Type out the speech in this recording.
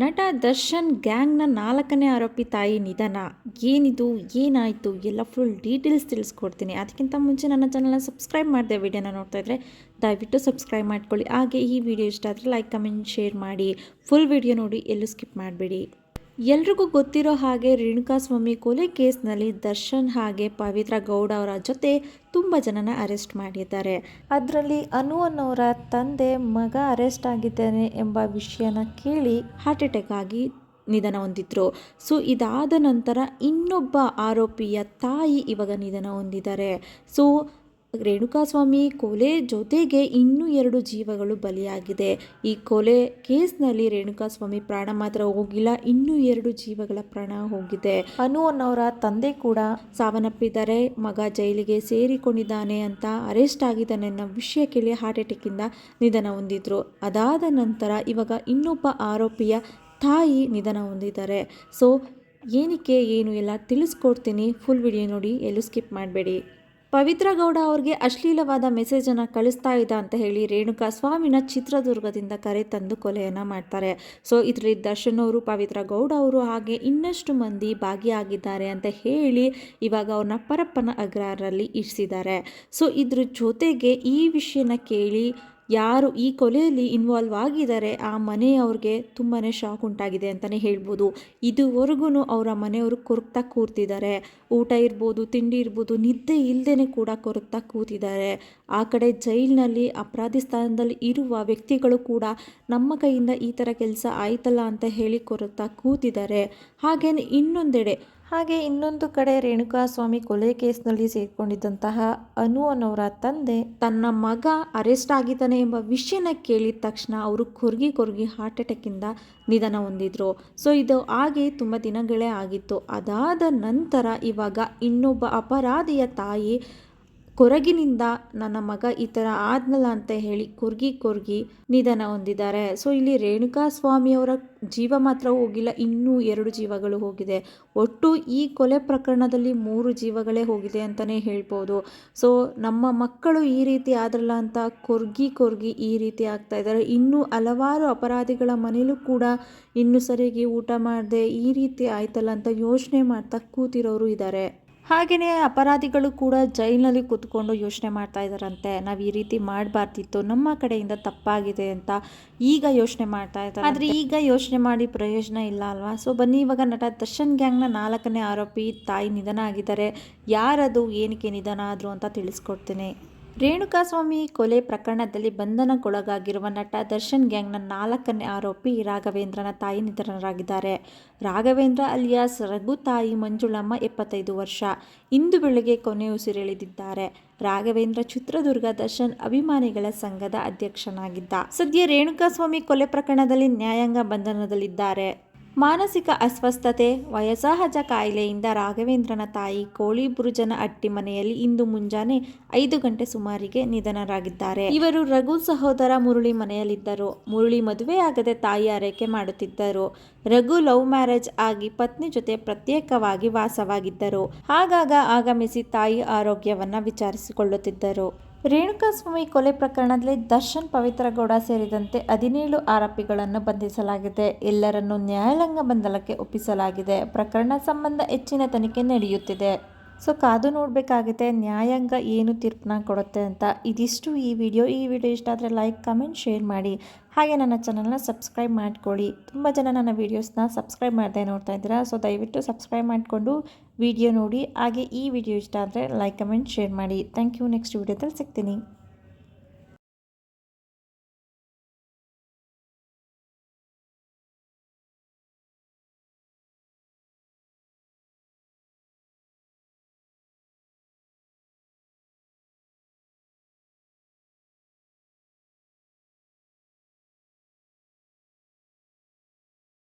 ನಟ ದರ್ಶನ್ ಗ್ಯಾಂಗ್ನ ನಾಲ್ಕನೇ ಆರೋಪಿ ತಾಯಿ ನಿಧನ. ಏನಿದು, ಏನಾಯಿತು, ಎಲ್ಲ ಫುಲ್ ಡೀಟೇಲ್ಸ್ ತಿಳಿಸ್ಕೊಡ್ತೀನಿ. ಅದಕ್ಕಿಂತ ಮುಂಚೆ ನನ್ನ ಚಾನಲ್ನ ಸಬ್ಸ್ಕ್ರೈಬ್ ಮಾಡಿದೆ ವಿಡಿಯೋನ ನೋಡ್ತಾ ಇದ್ದರೆ ದಯವಿಟ್ಟು ಸಬ್ಸ್ಕ್ರೈಬ್ ಮಾಡ್ಕೊಳ್ಳಿ. ಹಾಗೆ ಈ ವಿಡಿಯೋ ಇಷ್ಟ ಆದರೆ ಲೈಕ್ ಕಮೆಂಟ್ ಶೇರ್ ಮಾಡಿ. ಫುಲ್ ವಿಡಿಯೋ ನೋಡಿ ಎಲ್ಲೂ ಸ್ಕಿಪ್ ಮಾಡಬೇಡಿ. ಎಲ್ರಿಗೂ ಗೊತ್ತಿರೋ ಹಾಗೆ ರೇಣುಕಾ ಸ್ವಾಮಿ ಕೊಲೆ ಕೇಸ್ನಲ್ಲಿ ದರ್ಶನ್ ಹಾಗೆ ಪವಿತ್ರ ಗೌಡ ಅವರ ಜೊತೆ ತುಂಬ ಜನನ ಅರೆಸ್ಟ್ ಮಾಡಿದ್ದಾರೆ. ಅದರಲ್ಲಿ ಅನು ಅನ್ನೋರ ತಂದೆ ಮಗ ಅರೆಸ್ಟ್ ಆಗಿದ್ದಾನೆ ಎಂಬ ವಿಷಯನ ಕೇಳಿ ಹಾರ್ಟ್ ಅಟ್ಯಾಕ್ ಆಗಿ ನಿಧನ ಹೊಂದಿದ್ರು. ಸೊ, ಇದಾದ ನಂತರ ಇನ್ನೊಬ್ಬ ಆರೋಪಿಯ ತಾಯಿ ಇವಾಗ ನಿಧನ ಹೊಂದಿದ್ದಾರೆ. ಸೊ ರೇಣುಕಾಸ್ವಾಮಿ ಕೊಲೆ ಜೊತೆಗೆ ಇನ್ನೂ ಎರಡು ಜೀವಗಳು ಬಲಿಯಾಗಿದೆ. ಈ ಕೊಲೆ ಕೇಸ್ನಲ್ಲಿ ರೇಣುಕಾಸ್ವಾಮಿ ಪ್ರಾಣ ಮಾತ್ರ ಹೋಗಿಲ್ಲ, ಇನ್ನೂ ಎರಡು ಜೀವಗಳ ಪ್ರಾಣ ಹೋಗಿದೆ. ಅನು ಅನ್ನೋರ ತಂದೆ ಕೂಡ ಸಾವನ್ನಪ್ಪಿದ್ದಾರೆ. ಮಗ ಜೈಲಿಗೆ ಸೇರಿಕೊಂಡಿದ್ದಾನೆ ಅಂತ ಅರೆಸ್ಟ್ ಆಗಿದ್ದಾನೆ ಅನ್ನೋ ವಿಷಯ ಕೇಳಿ ಹಾರ್ಟ್ ಅಟ್ಯಾಕಿಂದ ನಿಧನ ಹೊಂದಿದ್ರು. ಅದಾದ ನಂತರ ಇವಾಗ ಇನ್ನೊಬ್ಬ ಆರೋಪಿಯ ತಾಯಿ ನಿಧನ ಹೊಂದಿದ್ದಾರೆ. ಸೊ, ಏನಕ್ಕೆ, ಏನು ಎಲ್ಲ ತಿಳಿಸ್ಕೊಡ್ತೀನಿ. ಫುಲ್ ವಿಡಿಯೋ ನೋಡಿ, ಎಲ್ಲೂ ಸ್ಕಿಪ್ ಮಾಡಬೇಡಿ. ಪವಿತ್ರ ಗೌಡ ಅವ್ರಿಗೆ ಅಶ್ಲೀಲವಾದ ಮೆಸೇಜನ್ನು ಕಳಿಸ್ತಾ ಇದ್ದ ಅಂತ ಹೇಳಿ ರೇಣುಕಾ ಸ್ವಾಮಿನ ಚಿತ್ರದುರ್ಗದಿಂದ ಕರೆ ತಂದು ಕೊಲೆಯನ್ನು ಮಾಡ್ತಾರೆ. ಸೊ ಇದರಲ್ಲಿ ದರ್ಶನ್ ಅವರು, ಪವಿತ್ರ ಗೌಡ ಅವರು ಹಾಗೆ ಇನ್ನಷ್ಟು ಮಂದಿ ಭಾಗಿಯಾಗಿದ್ದಾರೆ ಅಂತ ಹೇಳಿ ಇವಾಗ ಅವ್ರನ್ನ ಪರಪ್ಪನ ಅಗ್ರಹಾರಲ್ಲಿ ಇರಿಸಿದ್ದಾರೆ. ಸೊ ಇದ್ರ ಜೊತೆಗೆ ಈ ವಿಷಯನ ಕೇಳಿ ಯಾರು ಈ ಕೊಲೆಯಲ್ಲಿ ಇನ್ವಾಲ್ವ್ ಆಗಿದ್ದಾರೆ, ಆ ಮನೆಯವ್ರಿಗೆ ತುಂಬಾ ಶಾಕ್ ಉಂಟಾಗಿದೆ ಅಂತಲೇ ಹೇಳ್ಬೋದು. ಇದುವರೆಗೂ ಅವರ ಮನೆಯವರು ಕೊರಗ್ತಾ ಕೂರ್ತಿದ್ದಾರೆ ಊಟ ಇರ್ಬೋದು, ತಿಂಡಿ ಇರ್ಬೋದು, ನಿದ್ದೆ ಇಲ್ಲದೇ ಕೂಡ ಕೊರಗ್ತಾ ಕೂತಿದ್ದಾರೆ. ಆ ಕಡೆ ಜೈಲಿನಲ್ಲಿ, ಅಪರಾಧಿ ಸ್ಥಾನದಲ್ಲಿ ಇರುವ ವ್ಯಕ್ತಿಗಳು ಕೂಡ ನಮ್ಮ ಕೈಯಿಂದ ಈ ಥರ ಕೆಲಸ ಆಯ್ತಲ್ಲ ಅಂತ ಹೇಳಿ ಕೊರಗ್ತಾ ಕೂತಿದ್ದಾರೆ. ಹಾಗೆಯೇ ಇನ್ನೊಂದೆಡೆ ಹಾಗೆ ಇನ್ನೊಂದು ಕಡೆ ರೇಣುಕಾಸ್ವಾಮಿ ಕೊಲೆ ಕೇಸ್ನಲ್ಲಿ ಸೇರಿಕೊಂಡಿದ್ದಂತಹ ಅನು ಅನ್ನೋರ ತಂದೆ ತನ್ನ ಮಗ ಅರೆಸ್ಟ್ ಆಗಿದ್ದಾನೆ ಎಂಬ ವಿಷಯನ ಕೇಳಿದ ತಕ್ಷಣ ಅವರು ಕೊರ್ಗಿ ಕೊರ್ಗಿ ಹಾರ್ಟ್ ಅಟ್ಯಾಕಿಂದ ನಿಧನ ಹೊಂದಿದ್ರು. ಸೊ, ಇದು ಹಾಗೆ ತುಂಬ ದಿನಗಳೇ ಆಗಿತ್ತು. ಅದಾದ ನಂತರ ಇವಾಗ ಇನ್ನೊಬ್ಬ ಅಪರಾಧಿಯ ತಾಯಿ ಕೊರಗಿನಿಂದ ನನ್ನ ಮಗ ಈ ಥರ ಆದ್ನಲ್ಲ ಅಂತ ಹೇಳಿ ಕೊರ್ಗಿ ಕೊರ್ಗಿ ನಿಧನ ಹೊಂದಿದ್ದಾರೆ. ಸೊ ಇಲ್ಲಿ ರೇಣುಕಾ ಸ್ವಾಮಿಯವರ ಜೀವ ಮಾತ್ರ ಹೋಗಿಲ್ಲ, ಇನ್ನೂ ಎರಡು ಜೀವಗಳು ಹೋಗಿದೆ. ಒಟ್ಟು ಈ ಕೊಲೆ ಪ್ರಕರಣದಲ್ಲಿ ಮೂರು ಜೀವಗಳೇ ಹೋಗಿದೆ ಅಂತಲೇ ಹೇಳ್ಬೋದು. ಸೊ ನಮ್ಮ ಮಕ್ಕಳು ಈ ರೀತಿ ಆದ್ರಲ್ಲ ಅಂತ ಕೊರ್ಗಿ ಕೊರ್ಗಿ ಈ ರೀತಿ ಆಗ್ತಾ ಇದ್ದಾರೆ. ಇನ್ನೂ ಹಲವಾರು ಅಪರಾಧಿಗಳ ಮನೇಲೂ ಕೂಡ ಇನ್ನೂ ಸರಿಯಾಗಿ ಊಟ ಮಾಡದೆ ಈ ರೀತಿ ಆಯ್ತಲ್ಲ ಅಂತ ಯೋಚನೆ ಮಾಡ್ತಾ ಕೂತಿರೋರು ಇದ್ದಾರೆ. ಹಾಗೆಯೇ ಅಪರಾಧಿಗಳು ಕೂಡ ಜೈಲಿನಲ್ಲಿ ಕೂತ್ಕೊಂಡು ಯೋಚನೆ ಮಾಡ್ತಾ ಇದ್ದಾರಂತೆ. ನಾವು ಈ ರೀತಿ ಮಾಡಬಾರ್ದಿತ್ತು, ನಮ್ಮ ಕಡೆಯಿಂದ ತಪ್ಪಾಗಿದೆ ಅಂತ ಈಗ ಯೋಚನೆ ಮಾಡ್ತಾ ಇದ್ದಾರೆ ಆದರೆ ಈಗ ಯೋಚನೆ ಮಾಡಿ ಪ್ರಯೋಜನ ಇಲ್ಲ ಅಲ್ವಾ? ಸೊ ಬನ್ನಿ, ಇವಾಗ ನಟ ದರ್ಶನ್ ಗ್ಯಾಂಗ್ನ ನಾಲ್ಕನೇ ಆರೋಪಿ ತಾಯಿ ನಿಧನ ಆಗಿದ್ದಾರೆ. ಯಾರದು, ಏನಕ್ಕೆ ನಿಧನ ಆದರು ಅಂತ ತಿಳಿಸ್ಕೊಡ್ತೀನಿ. ರೇಣುಕಾಸ್ವಾಮಿ ಕೊಲೆ ಪ್ರಕರಣದಲ್ಲಿ ಬಂಧನಕ್ಕೊಳಗಾಗಿರುವ ನಟ ದರ್ಶನ್ ಗ್ಯಾಂಗ್ನ ನಾಲ್ಕನೇ ಆರೋಪಿ ರಾಘವೇಂದ್ರನ ತಾಯಿ ನಿಧನರಾಗಿದ್ದಾರೆ. ರಾಘವೇಂದ್ರ ಅಲಿಯಾಸ್ ರಘು ತಾಯಿ ಮಂಜುಳಮ್ಮ ಎಪ್ಪತ್ತೈದು ವರ್ಷ. ಇಂದು ಬೆಳಗ್ಗೆ ಕೊನೆ ಉಸಿರೆಳೆದಿದ್ದಾರೆ ರಾಘವೇಂದ್ರ ಚಿತ್ರದುರ್ಗ ದರ್ಶನ್ ಅಭಿಮಾನಿಗಳ ಸಂಘದ ಅಧ್ಯಕ್ಷನಾಗಿದ್ದ. ಸದ್ಯ ರೇಣುಕಾಸ್ವಾಮಿ ಕೊಲೆ ಪ್ರಕರಣದಲ್ಲಿ ನ್ಯಾಯಾಂಗ ಬಂಧನದಲ್ಲಿದ್ದಾರೆ. ಮಾನಸಿಕ ಅಸ್ವಸ್ಥತೆ, ವಯಸ್ಸಾಹಜ ಕಾಯಿಲೆಯಿಂದ ರಾಘವೇಂದ್ರನ ತಾಯಿ ಕೋಳಿಬುರುಜನ ಅಟ್ಟಿ ಮನೆಯಲ್ಲಿ ಇಂದು ಮುಂಜಾನೆ ಐದು ಗಂಟೆ ಸುಮಾರಿಗೆ ನಿಧನರಾಗಿದ್ದಾರೆ. ಇವರು ರಘು ಸಹೋದರ ಮುರುಳಿ ಮನೆಯಲ್ಲಿದ್ದರು. ಮುರುಳಿ ಮದುವೆಯಾಗದೆ ತಾಯಿ ಆರೈಕೆ ಮಾಡುತ್ತಿದ್ದರು. ರಘು ಲವ್ ಮ್ಯಾರೇಜ್ ಆಗಿ ಪತ್ನಿ ಜೊತೆ ಪ್ರತ್ಯೇಕವಾಗಿ ವಾಸವಾಗಿದ್ದರು. ಆಗಾಗ ಆಗಮಿಸಿ ತಾಯಿ ಆರೋಗ್ಯವನ್ನ ವಿಚಾರಿಸಿಕೊಳ್ಳುತ್ತಿದ್ದರು. ರೇಣುಕಾಸ್ವಾಮಿ ಕೊಲೆ ಪ್ರಕರಣದಲ್ಲಿ ದರ್ಶನ್ ಪವಿತ್ರ ಗೌಡ ಸೇರಿದಂತೆ ಹದಿನೇಳು ಆರೋಪಿಗಳನ್ನು ಬಂಧಿಸಲಾಗಿದೆ. ಎಲ್ಲರನ್ನೂ ನ್ಯಾಯಾಲಯ ಬಂಧನಕ್ಕೆ ಒಪ್ಪಿಸಲಾಗಿದೆ. ಪ್ರಕರಣ ಸಂಬಂಧ ಹೆಚ್ಚಿನ ತನಿಖೆ ನಡೆಯುತ್ತಿದೆ. ಸೊ ಕಾದು ನೋಡಬೇಕಾಗುತ್ತೆ, ನ್ಯಾಯಾಂಗ ಏನು ತೀರ್ಪನ್ನ ಕೊಡುತ್ತೆ ಅಂತ ಇದಿಷ್ಟು ಈ ವಿಡಿಯೋ. ಈ ವಿಡಿಯೋ ಇಷ್ಟ ಆದರೆ ಲೈಕ್, ಕಮೆಂಟ್, ಶೇರ್ ಮಾಡಿ. ಹಾಗೆ ನನ್ನ ಚಾನಲ್ನ ಸಬ್ಸ್ಕ್ರೈಬ್ ಮಾಡ್ಕೊಳ್ಳಿ. ತುಂಬ ಜನ ನನ್ನ ವೀಡಿಯೋಸ್ನ ಸಬ್ಸ್ಕ್ರೈಬ್ ಮಾಡದೆ ನೋಡ್ತಾ ಇದ್ದೀರಾ, ಸೊ ದಯವಿಟ್ಟು ಸಬ್ಸ್ಕ್ರೈಬ್ ಮಾಡಿಕೊಂಡು ವಿಡಿಯೋ ನೋಡಿ. ಹಾಗೆ ಈ ವಿಡಿಯೋ ಇಷ್ಟ ಆದರೆ ಲೈಕ್, ಕಮೆಂಟ್, ಶೇರ್ ಮಾಡಿ. Thank you. ನೆಕ್ಸ್ಟ್ ವಿಡಿಯೋದಲ್ಲಿ ಸಿಗ್ತೀನಿ.